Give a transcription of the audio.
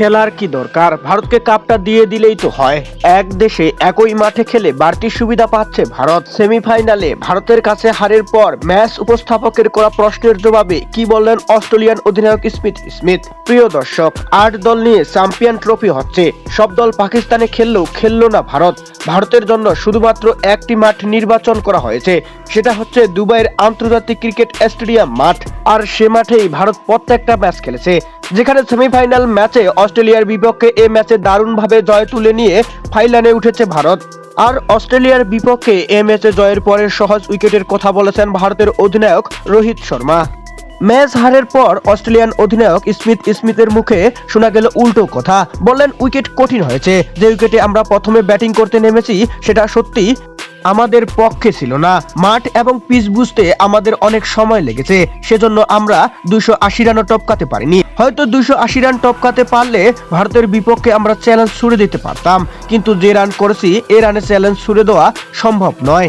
খেলার কি দরকার? ভারতকে কাপটা দিয়ে দিলেই তো হয়। এক দেশে একই মাঠে খেলে বাড়তি সুবিধা পাচ্ছে ভারত। সেমিফাইনালে ভারতের কাছে হারের পর ম্যাচ উপস্থাপকের করা প্রশ্নের জবাবে কি বললেন অস্ট্রেলিয়ান অধিনায়ক স্মিথ? স্মিথ, প্রিয় দর্শক, আট দল নিয়ে চ্যাম্পিয়ন ট্রফি হচ্ছে। সব দল পাকিস্তানে খেললেও খেললো না ভারত। ভারতের জন্য শুধুমাত্র একটি মাঠ নির্বাচন করা হয়েছে। সেটা হচ্ছে দুবাইয়ের আন্তর্জাতিক ক্রিকেট স্টেডিয়াম মাঠ। আর সে মাঠেই ভারত প্রত্যেকটা ম্যাচ খেলেছে। যেখানে সেমিফাইনাল ম্যাচে অস্ট্রেলিয়ার বিপক্ষে এ ম্যাচে দারুণভাবে জয় তুলে নিয়ে ফাইনালে উঠেছে ভারত। আর অস্ট্রেলিয়ার বিপক্ষে এ ম্যাচে জয়ের পরে সহজ উইকেটের কথা বলেছেন ভারতের অধিনায়ক রোহিত শর্মা। ম্যাচ হারের পর অস্ট্রেলিয়ান অধিনায়ক স্মিথ স্মিথের মুখে শোনা গেল উল্টো কথা। বললেন, উইকেট কঠিন হয়েছে। যে উইকেটে আমরা প্রথমে ব্যাটিং করতে নেমেছি, সেটা সত্যি আমাদের পক্ষে ছিল না। মাঠ এবং পিচ বুঝতে আমাদের অনেক সময় লেগেছে, সেজন্য আমরা দুশো আশি রানও টপকাতে পারিনি। হয়তো দুশো আশি রান টপকাতে পারলে ভারতের বিপক্ষে আমরা চ্যালেঞ্জ ছুড়ে দিতে পারতাম, কিন্তু যে রান করেছি, এ রানে চ্যালেঞ্জ ছুড়ে দেওয়া সম্ভব নয়।